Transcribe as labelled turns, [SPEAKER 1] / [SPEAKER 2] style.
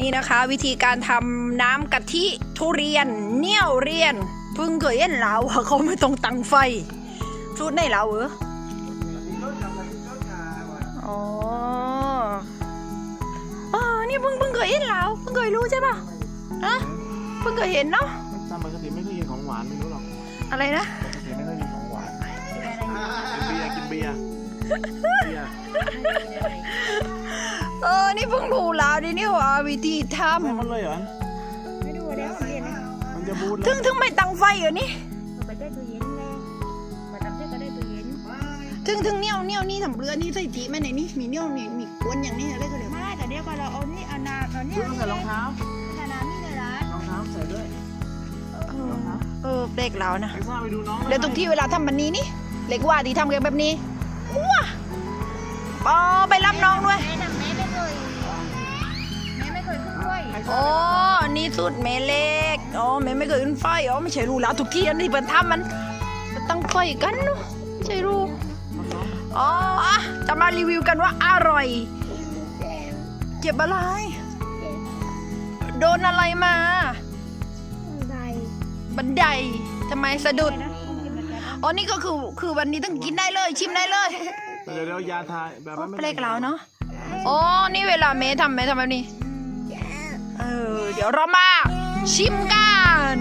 [SPEAKER 1] นี่นะคะวิธีการทำน้ำกะทิทุเรียนเนี่ยวเรียนเพิ่งเคยเห็นเราอะเขาไม่ต้องตังไฟสูตรไหนเราเหรออ๋ออ๋อนี่เพิ่งเพิ่งเคยเห็นเราเพิ่งเคยรู้ใช่ป่ะอะเพิ่งเคยเห็นเนาะ
[SPEAKER 2] ตามปกติไม่เคยกินของหวานไม่รู้หรอก
[SPEAKER 1] อะไรนะ
[SPEAKER 2] ปกติไม่เคยกินของหวานกินเบียร์กินเบียร์เบียร์
[SPEAKER 1] เออ นี่เพิ่งรู้แล้วดินี่ว่าวิธีท
[SPEAKER 2] แม่มันเลยเหรอ
[SPEAKER 3] ไม่ดูแล้วเรียนนะ
[SPEAKER 2] มันจะบูดำแล้
[SPEAKER 1] ถึ
[SPEAKER 2] ว
[SPEAKER 1] งถึงไม่ตังไฟเหรอนี่
[SPEAKER 3] ไปได้ตัวเย็นเลยมาทำเพื่อก็ได้ตัวเย็น
[SPEAKER 1] ถึงถึงเนี่ยวเนี่ยวนี่ทำเรือนี่ใส่จีแม่ไหนนี่มีเนี่ยวมีมีกวนอย่างนี้อะไรก็เดี๋ยว
[SPEAKER 3] ไม่แต่เดี๋ยวก็เราเอานี่เอานาเอานี่
[SPEAKER 2] คุณต้องใส่รองเท้า
[SPEAKER 3] ขนาดนี้เลยนะ
[SPEAKER 2] รองเท้าใส่ด้วย
[SPEAKER 1] เออเด็กแล้วนะ
[SPEAKER 2] เอ็กซ่าไปดูน้อง
[SPEAKER 1] เดี๋ยวทุกที่เวลาทำแบบนี้นี่เล็กว่าที่ทำกันแบบนี้ว้าปอไปรับน้องด้วย
[SPEAKER 3] ขึ้นด้วย
[SPEAKER 1] อ๋อนี่สุดเมเล็กอ๋อแม่ไม่เคยขึ้นไฟอ๋อไม่ใช่รู้แล้วทุกที่อันนี้เปิดทำมันมันตั้งไฟกันเนอะไม่ใช่รู้อ๋ออะจะมารีวิวกันว่าอร่อย เจ็บอะไร โดนอะไรมา
[SPEAKER 3] ได้
[SPEAKER 1] บันไดทำไมสะดุดอ๋อนี่ก็คือคือวันนี้ต้องกินได้เลย ชิมได้เลย
[SPEAKER 2] เดี๋ยวเดี๋ยวยาทาแบบ
[SPEAKER 1] โอ้
[SPEAKER 2] ว่าไม่
[SPEAKER 1] เปลกแล้วเนาะอ๋อนี่เวลาเมย์ทำเมย์ทำแบบนี้ เออ เดี๋ยวเรามาชิมกัน